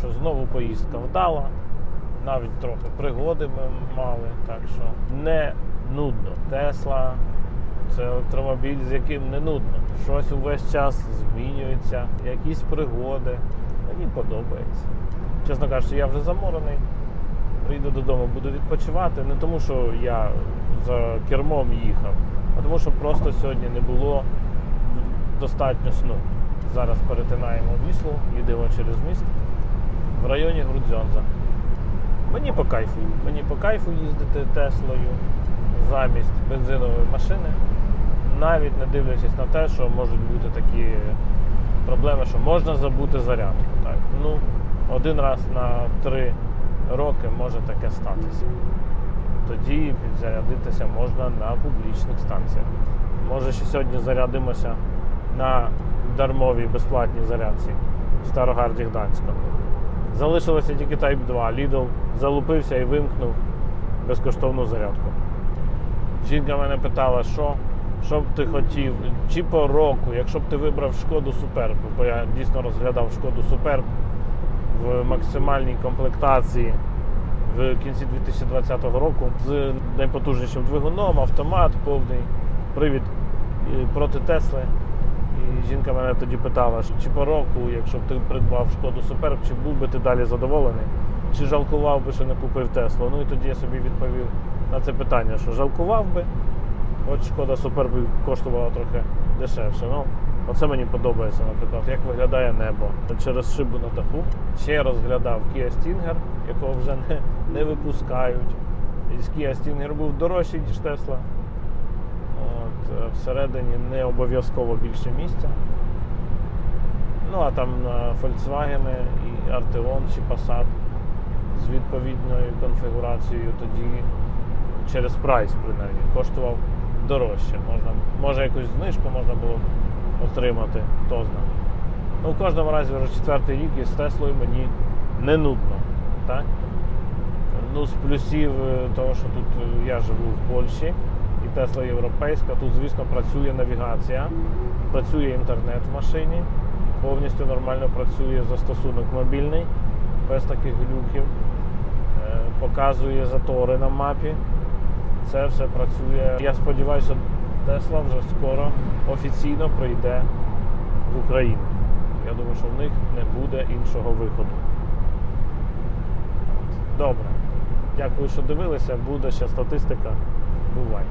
що знову поїздка вдала, навіть трохи пригоди ми мали, так що не нудно. Тесла це електромобіль, з яким не нудно. Щось увесь час змінюється, якісь пригоди. Мені подобається. Чесно кажучи, я вже заморений. Прийду додому, буду відпочивати. Не тому, що я за кермом їхав, а тому, що просто сьогодні не було достатньо сну. Зараз перетинаємо Віслу, їдемо через міст в районі Грудзьонза. Мені по кайфу. Мені по кайфу їздити Теслою замість бензинової машини, навіть не дивлячись на те, що можуть бути такі проблеми, що можна забути зарядку. Так? Ну, один раз на три роки може таке статися. Тоді підзарядитися можна на публічних станціях. Може, ще сьогодні зарядимося на дармовій безплатній зарядці в Старогарді Гданська. Залишилося тільки Type 2. Lidl залупився і вимкнув безкоштовну зарядку. Жінка мене питала, що, що б ти хотів, чи по року, якщо б ти вибрав шкоду Superb, бо я дійсно розглядав шкоду Superb в максимальній комплектації в кінці 2020 року з найпотужнішим двигуном, автомат, повний привід проти Тесли. І жінка мене тоді питала, чи по року, якщо б ти придбав шкоду Superb, чи був би ти далі задоволений, чи жалкував би, що не купив Теслу. Ну і тоді я собі відповів на це питання, що жалкував би, от шкода Superb коштувала трохи дешевше. Ну, Оце мені подобається, наприклад, як виглядає небо через шибу на даху. Ще я розглядав Kia Stinger, якого вже не, не випускають. І Kia Stinger був дорожчий, ніж Tesla. Е, всередині не обов'язково більше місця. Ну а там на Volkswagen і Arteon чи Passat з відповідною конфігурацією тоді через прайс принаймні коштував дорожче. Можна, може якусь знижку можна було отримати, хто знає. Ну, в кожному разі вже четвертий рік із Теслою мені не нудно. Так? Ну, з плюсів е, того, що тут е, я живу в Польщі Тесла європейська, тут, звісно, працює навігація, працює інтернет в машині, повністю нормально працює застосунок мобільний, без таких глюків, Е, показує затори на мапі. Це все працює. Я сподіваюся, Тесла вже скоро офіційно прийде в Україну. Я думаю, що в них не буде іншого виходу. Добре. Дякую, що дивилися. Буде ще статистика. Бувайте.